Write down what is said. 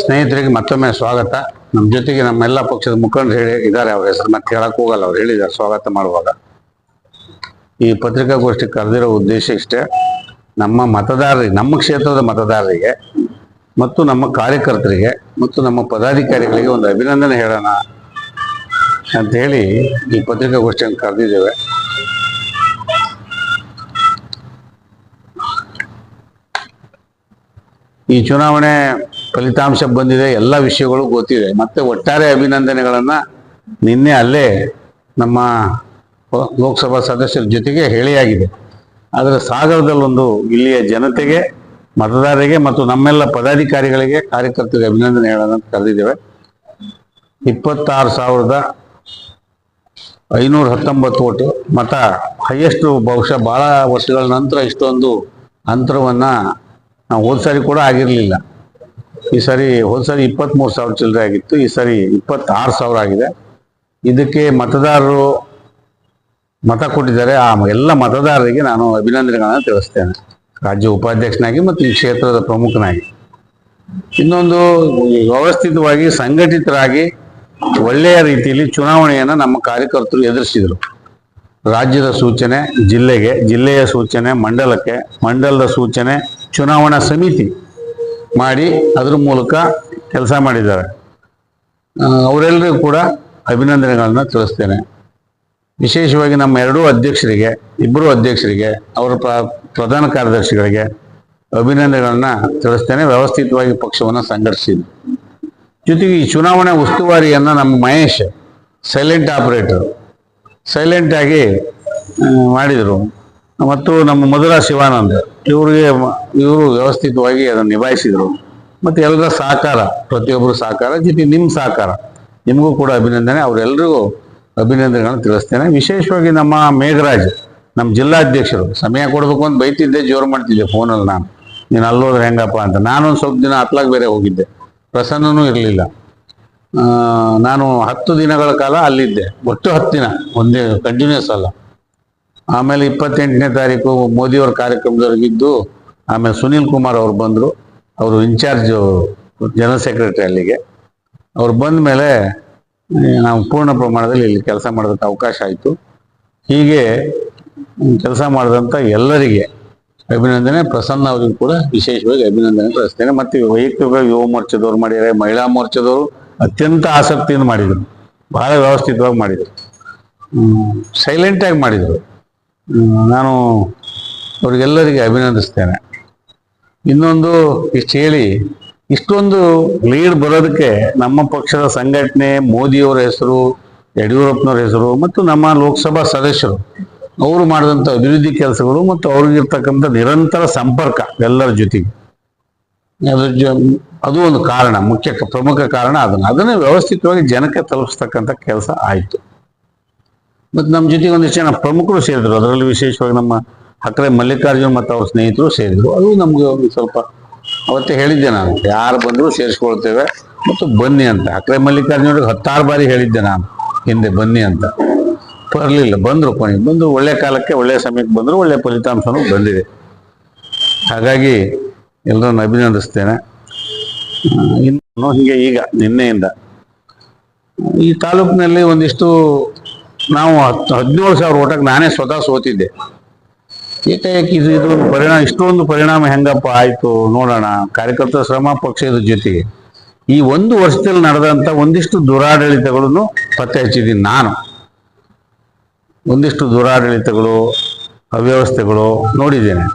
ಸ್ನೇಹಿತರಿಗೆ ಮತ್ತೊಮ್ಮೆ ಸ್ವಾಗತ. ನಮ್ಮ ಜೊತೆಗೆ ನಮ್ಮೆಲ್ಲ ಪಕ್ಷದ ಮುಖಂಡರು ಹೇಳಿ ಇದ್ದಾರೆ ಅವ್ರ ಹೆಸರು, ಮತ್ತೆ ಕೇಳಕ್ ಹೋಗಲ್ಲ, ಅವ್ರು ಹೇಳಿದ್ದಾರೆ, ಸ್ವಾಗತ ಮಾಡುವಾಗ. ಈ ಪತ್ರಿಕಾಗೋಷ್ಠಿ ಕರೆದಿರೋ ಉದ್ದೇಶ ಇಷ್ಟೇ. ನಮ್ಮ ಮತದಾರರಿಗೆ, ನಮ್ಮ ಕ್ಷೇತ್ರದ ಮತದಾರರಿಗೆ, ಮತ್ತು ನಮ್ಮ ಕಾರ್ಯಕರ್ತರಿಗೆ, ಮತ್ತು ನಮ್ಮ ಪದಾಧಿಕಾರಿಗಳಿಗೆ ಒಂದು ಅಭಿನಂದನೆ ಹೇಳೋಣ ಅಂತ ಹೇಳಿ ಈ ಪತ್ರಿಕಾಗೋಷ್ಠಿಯನ್ನು ಕರೆದಿದ್ದೇವೆ. ಈ ಚುನಾವಣೆ ಫಲಿತಾಂಶ ಬಂದಿದೆ, ಎಲ್ಲ ವಿಷಯಗಳು ಗೊತ್ತಿದೆ. ಮತ್ತೆ ಒಟ್ಟಾರೆ ಅಭಿನಂದನೆಗಳನ್ನ ನಿನ್ನೆ ಅಲ್ಲೇ ನಮ್ಮ ಲೋಕಸಭಾ ಸದಸ್ಯರ ಜೊತೆಗೆ ಹೇಳಿಯಾಗಿದೆ. ಆದರೆ ಸಾಗರದಲ್ಲೊಂದು ಇಲ್ಲಿಯ ಜನತೆಗೆ, ಮತದಾರರಿಗೆ ಮತ್ತು ನಮ್ಮೆಲ್ಲ ಪದಾಧಿಕಾರಿಗಳಿಗೆ, ಕಾರ್ಯಕರ್ತರಿಗೆ ಅಭಿನಂದನೆ ಹೇಳೋಣ ಅಂತ ಕರೆದಿದ್ದೇವೆ. ಇಪ್ಪತ್ತಾರು ಸಾವಿರದ ಐನೂರ ಹತ್ತೊಂಬತ್ತು ಓಟು, ಮತ ಹೈಯೆಸ್ಟ್ ಬಹುಶಃ ಬಹಳ ವರ್ಷಗಳ ನಂತರ ಇಷ್ಟೊಂದು ಅಂತರವನ್ನ ನಾವು ಹೋದ ಕೂಡ ಆಗಿರಲಿಲ್ಲ. ಈ ಸಾರಿ ಹೋದ ಸಾರಿ ಇಪ್ಪತ್ತ್ಮೂರು ಸಾವಿರ ಚಿಲ್ಲರೆ ಆಗಿತ್ತು, ಈ ಸಾರಿ ಇಪ್ಪತ್ತಾರು ಸಾವಿರ ಆಗಿದೆ. ಇದಕ್ಕೆ ಮತದಾರರು ಮತ ಕೊಟ್ಟಿದ್ದಾರೆ. ಆ ಎಲ್ಲ ಮತದಾರರಿಗೆ ನಾನು ಅಭಿನಂದನೆಗಳನ್ನ ತಿಳಿಸ್ತೇನೆ. ರಾಜ್ಯ ಉಪಾಧ್ಯಕ್ಷನಾಗಿ ಮತ್ತು ಈ ಕ್ಷೇತ್ರದ ಪ್ರಮುಖನಾಗಿ. ಇನ್ನೊಂದು, ವ್ಯವಸ್ಥಿತವಾಗಿ ಸಂಘಟಿತರಾಗಿ ಒಳ್ಳೆಯ ರೀತಿಯಲ್ಲಿ ಚುನಾವಣೆಯನ್ನು ನಮ್ಮ ಕಾರ್ಯಕರ್ತರು ಎದುರಿಸಿದರು. ರಾಜ್ಯದ ಸೂಚನೆ, ಜಿಲ್ಲೆಗೆ, ಜಿಲ್ಲೆಯ ಸೂಚನೆ, ಮಂಡಲಕ್ಕೆ, ಮಂಡಲದ ಸೂಚನೆ, ಚುನಾವಣಾ ಸಮಿತಿ. ಮಾಡಿ ಅದ್ರ ಮೂಲಕ ಕೆಲಸ ಮಾಡಿದ್ದಾರೆ. ಅವರೆಲ್ಲರಿಗೂ ಕೂಡ ಅಭಿನಂದನೆಗಳನ್ನು ತಿಳಿಸ್ತೇನೆ. ವಿಶೇಷವಾಗಿ ನಮ್ಮ ಎರಡೂ ಅಧ್ಯಕ್ಷರಿಗೆ ಇಬ್ಬರು ಅಧ್ಯಕ್ಷರಿಗೆ ಅವರ ಪ್ರ- ಪ್ರಧಾನ ಕಾರ್ಯದರ್ಶಿಗಳಿಗೆ ಅಭಿನಂದನೆಗಳನ್ನ ತಿಳಿಸ್ತೇನೆ. ವ್ಯವಸ್ಥಿತವಾಗಿ ಪಕ್ಷವನ್ನು ಸಂಘಟಿಸಿದ್ರು ಜೊತೆಗೆ ಈ ಚುನಾವಣೆ ಉಸ್ತುವಾರಿಯನ್ನು ನಮ್ಮ ಮಹೇಶ್ ಸೈಲೆಂಟ್ ಆಪರೇಟರ್ ಸೈಲೆಂಟ್ ಆಗಿ ಆ, ಮಾಡಿದರು. ಮತ್ತು ನಮ್ಮ ಮಧುರ ಶಿವಾನಂದ್, ಇವರಿಗೆ ಇವರು ವ್ಯವಸ್ಥಿತವಾಗಿ ಅದನ್ನು ನಿಭಾಯಿಸಿದರು. ಮತ್ತು ಎಲ್ಲರ ಸಹಕಾರ ಪ್ರತಿಯೊಬ್ಬರು ಸಹಕಾರ, ಜೊತೆ ನಿಮ್ಮ ಸಹಕಾರ. ನಿಮಗೂ ಕೂಡ ಅಭಿನಂದನೆ. ಅವರೆಲ್ಲರಿಗೂ ಅಭಿನಂದನೆಗಳನ್ನು ತಿಳಿಸ್ತೇನೆ. ವಿಶೇಷವಾಗಿ ನಮ್ಮ ಮೇಘರಾಜ್, ನಮ್ಮ ಜಿಲ್ಲಾಧ್ಯಕ್ಷರು, ಸಮಯ ಕೊಡಬೇಕು ಅಂತ ಬೈತಿದ್ದೆ, ಜೋರು ಮಾಡ್ತಿದ್ದೆ ಫೋನಲ್ಲಿ ನಾನು. ನೀನು ಅಲ್ಲೋದ್ರೆ ಹೆಂಗಪ್ಪ ಅಂತ. ನಾನೊಂದು ಸ್ವಲ್ಪ ದಿನ ಅತ್ಲಾಗ್ ಬೇರೆ ಹೋಗಿದ್ದೆ. ಪ್ರಸನ್ನನೂ ಇರಲಿಲ್ಲ. ನಾನು ಹತ್ತು ದಿನಗಳ ಕಾಲ ಅಲ್ಲಿದ್ದೆ. ಒಟ್ಟು ಹತ್ತು ದಿನ, ಒಂದೇ ಕಂಟಿನ್ಯೂಸ್ ಅಲ್ಲ. ಆಮೇಲೆ ಇಪ್ಪತ್ತೆಂಟನೇ ತಾರೀಕು ಮೋದಿಯವರ ಕಾರ್ಯಕ್ರಮದವರೆಗಿದ್ದು ಆಮೇಲೆ ಸುನೀಲ್ ಕುಮಾರ್ ಅವ್ರು ಬಂದರು. ಅವರು ಇನ್ಚಾರ್ಜ್ ಜನರಲ್ ಸೆಕ್ರೆಟರಿ ಅಲ್ಲಿಗೆ. ಅವ್ರು ಬಂದ ಮೇಲೆ ನಾವು ಪೂರ್ಣ ಪ್ರಮಾಣದಲ್ಲಿ ಇಲ್ಲಿ ಕೆಲಸ ಮಾಡೋದಕ್ಕೆ ಅವಕಾಶ ಆಯಿತು. ಹೀಗೆ, ಕೆಲಸ ಮಾಡಿದಂಥ ಎಲ್ಲರಿಗೆ ಅಭಿನಂದನೆ. ಪ್ರಸನ್ನ ಅವರಿಗೂ ಕೂಡ ವಿಶೇಷವಾಗಿ ಅಭಿನಂದನೆ ಕಳಿಸ್ತೇನೆ ಮತ್ತು ವೈಯಕ್ತಿಕವಾಗಿ ಯುವ ಮೋರ್ಚಾದವ್ರು ಮಾಡಿದ್ದಾರೆ, ಮಹಿಳಾ ಮೋರ್ಚಾದವರು ಅತ್ಯಂತ ಆಸಕ್ತಿಯಿಂದ ಮಾಡಿದರು. ಬಹಳ ವ್ಯವಸ್ಥಿತವಾಗಿ ಮಾಡಿದರು. ಸೈಲೆಂಟಾಗಿ ಮಾಡಿದರು. ನಾನು ಅವರಿಗೆಲ್ಲರಿಗೆ ಅಭಿನಂದಿಸ್ತೇನೆ. ಇನ್ನೊಂದು ಇಷ್ಟು ಹೇಳಿ, ಇಷ್ಟೊಂದು ಲೀಡ್ ಬರೋದಕ್ಕೆ ನಮ್ಮ ಪಕ್ಷದ ಸಂಘಟನೆ, ಮೋದಿಯವರ ಹೆಸರು, ಯಡಿಯೂರಪ್ಪನವ್ರ ಹೆಸರು ಮತ್ತು ನಮ್ಮ ಲೋಕಸಭಾ ಸದಸ್ಯರು, ಅವರು ಮಾಡಿದಂಥ ಅಭಿವೃದ್ಧಿ ಕೆಲಸಗಳು ಮತ್ತು ಅವ್ರಿಗಿರ್ತಕ್ಕಂಥ ನಿರಂತರ ಸಂಪರ್ಕ ಎಲ್ಲರ ಜೊತೆಗೆ. ಅದ್ರ ಜೊ, ಅದು ಒಂದು ಕಾರಣ, ಮುಖ್ಯ ಪ್ರಮುಖ ಕಾರಣ ಅದನ್ನು ಅದನ್ನು ವ್ಯವಸ್ಥಿತವಾಗಿ ಜನಕ್ಕೆ ತಲುಪಿಸ್ತಕ್ಕಂಥ ಕೆಲಸ ಆಯಿತು. ಮತ್ತು ನಮ್ಮ ಜೊತೆಗೆ ಒಂದಿಷ್ಟು ಜನ ಪ್ರಮುಖರು ಸೇರಿದ್ರು. ಅದರಲ್ಲಿ ವಿಶೇಷವಾಗಿ ನಮ್ಮ ಹಕ್ರೆ ಮಲ್ಲಿಕಾರ್ಜುನ್ ಮತ್ತು ಅವ್ರ ಸ್ನೇಹಿತರು ಸೇರಿದ್ರು. ಅದು ನಮಗೆ ಒಂದು ಸ್ವಲ್ಪ ಅವತ್ತೇ ಹೇಳಿದ್ದೆ ನಾನು. ಯಾರು ಬಂದರೂ ಸೇರಿಸ್ಕೊಳ್ತೇವೆ. ಮತ್ತು ಬನ್ನಿ ಅಂತ. ಹಕ್ರೆ ಮಲ್ಲಿಕಾರ್ಜುನ್ ಹತ್ತಾರು ಬಾರಿ ಹೇಳಿದ್ದೆ ನಾನು. ಹಿಂದೆ ಬನ್ನಿ ಅಂತ. ಬರಲಿಲ್ಲ. ಬಂದರು ಕೊನೆ. ಬಂದು ಒಳ್ಳೆ ಕಾಲಕ್ಕೆ ಒಳ್ಳೆ ಸಮಯಕ್ಕೆ ಬಂದರು ಒಳ್ಳೆ ಫಲಿತಾಂಶನೂ ಬಂದಿದೆ. ಹಾಗಾಗಿ ಎಲ್ಲರನ್ನು ಅಭಿನಂದಿಸ್ತೇನೆ. ಇನ್ನು ಹೀಗೆ ಈಗ ನಿನ್ನೆಯಿಂದ. ಈ ತಾಲೂಕಿನಲ್ಲಿ ಒಂದಿಷ್ಟು ನಾವು ಹತ್ತು ಹದಿನೇಳು ಸಾವಿರ ಓಟಕ್ಕೆ ನಾನೇ ಸ್ವತಃ ಸೋತಿದ್ದೆ. ಏಕಾಏಕಿ ಇದು ಇದು ಪರಿಣಾಮ ಇಷ್ಟೊಂದು ಪರಿಣಾಮ ಹೆಂಗಪ್ಪ ಆಯಿತು ನೋಡೋಣ. ಕಾರ್ಯಕರ್ತರ ಶ್ರಮ ಪಕ್ಷದ ಜೊತೆಗೆ. ಈ ಒಂದು ವರ್ಷದಲ್ಲಿ ನಡೆದಂತ ಒಂದಿಷ್ಟು ದುರಾಡಳಿತಗಳನ್ನು ಪತ್ತೆ ಹಚ್ಚಿದ್ದೀನಿ ನಾನು. ಒಂದಿಷ್ಟು ದುರಾಡಳಿತಗಳು, ಅವ್ಯವಸ್ಥೆಗಳು ನೋಡಿದ್ದೇನೆ.